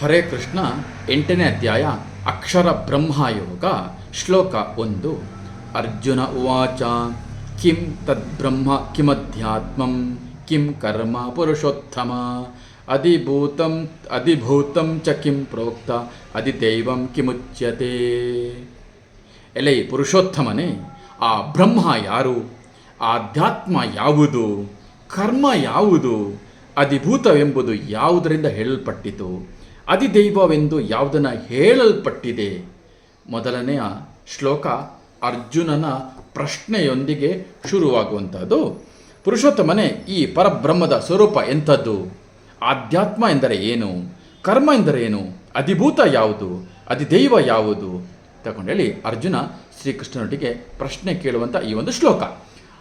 ಹರೇ ಕೃಷ್ಣ ಎಂಟನೇ ಅಧ್ಯಾಯ ಅಕ್ಷರ ಬ್ರಹ್ಮಯೋಗ ಶ್ಲೋಕ ಒಂದು. ಅರ್ಜುನ ಉವಾಚ, ಕಿಂ ತದ್ಬ್ರಹ್ಮ ಕಿಮಧ್ಯಾತ್ಮಂ, ಕಿಂ ಕರ್ಮ ಪುರುಷೋತ್ತಮ, ಅಧಿಭೂತಂ ಅಧಿಭೂತಂ ಚ ಕಿಂ ಪ್ರೋಕ್ತ, ಅಧಿದೈವಂ ಕಿಮುಚ್ಯತೆ. ಎಲೆ ಪುರುಷೋತ್ತಮನೇ, ಆ ಬ್ರಹ್ಮ ಯಾರು? ಆಧ್ಯಾತ್ಮ ಯಾವುದು? ಕರ್ಮ ಯಾವುದು? ಅಧಿಭೂತವೆಂಬುದು ಯಾವುದರಿಂದ ಹೇಳಲ್ಪಟ್ಟಿತು? ಅಧಿದೈವವೆಂದು ಯಾವುದನ್ನು ಹೇಳಲ್ಪಟ್ಟಿದೆ? ಮೊದಲನೆಯ ಶ್ಲೋಕ ಅರ್ಜುನನ ಪ್ರಶ್ನೆಯೊಂದಿಗೆ ಶುರುವಾಗುವಂಥದ್ದು ಪುರುಷೋತ್ತಮನೇ, ಈ ಪರಬ್ರಹ್ಮದ ಸ್ವರೂಪ ಎಂಥದ್ದು? ಆಧ್ಯಾತ್ಮ ಎಂದರೆ ಏನು? ಕರ್ಮ ಎಂದರೆ ಏನು? ಅಧಿಭೂತ ಯಾವುದು? ಅಧಿದೈವ ಯಾವುದು? ತಗೊಂಡೇಳಿ ಅರ್ಜುನ ಶ್ರೀಕೃಷ್ಣನೊಟ್ಟಿಗೆ ಪ್ರಶ್ನೆ ಕೇಳುವಂಥ ಈ ಒಂದು ಶ್ಲೋಕ.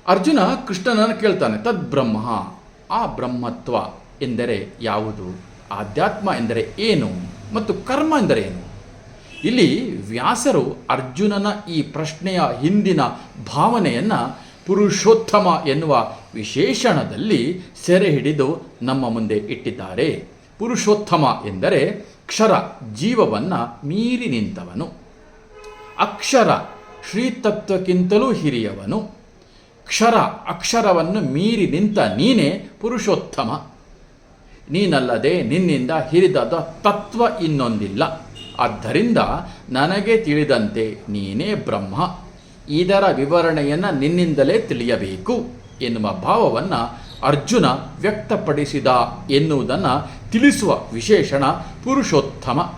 ಅರ್ಜುನ ಕೃಷ್ಣನನ್ನು ಕೇಳ್ತಾನೆ, ತದ್ಬ್ರಹ್ಮ. ಆ ಬ್ರಹ್ಮತ್ವ ಎಂದರೆ ಯಾವುದು? ಆಧ್ಯಾತ್ಮ ಎಂದರೆ ಏನು ಮತ್ತು ಕರ್ಮ ಎಂದರೆ ಏನು? ಇಲ್ಲಿ ವ್ಯಾಸರು ಅರ್ಜುನನ ಈ ಪ್ರಶ್ನೆಯ ಹಿಂದಿನ ಭಾವನೆಯನ್ನು ಪುರುಷೋತ್ತಮ ಎನ್ನುವ ವಿಶೇಷಣದಲ್ಲಿ ಸೆರೆ ಹಿಡಿದು ನಮ್ಮ ಮುಂದೆ ಇಟ್ಟಿದ್ದಾರೆ. ಪುರುಷೋತ್ತಮ ಎಂದರೆ ಕ್ಷರ ಜೀವವನ್ನು ಮೀರಿ ನಿಂತವನು. ಅಕ್ಷರ ಶ್ರೀತತ್ವಕ್ಕಿಂತಲೂ ಹಿರಿಯವನು. ಕ್ಷರ ಅಕ್ಷರವನ್ನು ಮೀರಿ ನಿಂತ ನೀನೇ ಪುರುಷೋತ್ತಮ. ನೀನಲ್ಲದೆ ನಿನ್ನಿಂದ ಹಿರಿದಾದ ತತ್ವ ಇನ್ನೊಂದಿಲ್ಲ. ಆದ್ದರಿಂದ ನನಗೆ ತಿಳಿದಂತೆ ನೀನೇ ಬ್ರಹ್ಮ. ಇದರ ವಿವರಣೆಯನ್ನು ನಿನ್ನಿಂದಲೇ ತಿಳಿಯಬೇಕು ಎನ್ನುವ ಭಾವವನ್ನು ಅರ್ಜುನ ವ್ಯಕ್ತಪಡಿಸಿದ ಎನ್ನುವುದನ್ನು ತಿಳಿಸುವ ವಿಶೇಷಣ ಪುರುಷೋತ್ತಮ.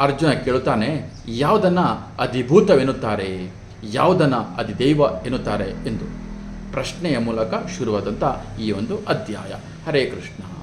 ಅರ್ಜುನ ಕೇಳುತ್ತಾನೆ, ಯಾವುದನ್ನು ಅಧಿಭೂತವೆನ್ನುತ್ತಾರೆ? ಯಾವುದನ್ನು ಅಧಿದೈವ ಎನ್ನುತ್ತಾರೆ? ಎಂದು. ಪ್ರಶ್ನೆಯ ಮೂಲಕ ಶುರುವಾದಂಥ ಈ ಒಂದು ಅಧ್ಯಾಯ. ಹರೇ ಕೃಷ್ಣ.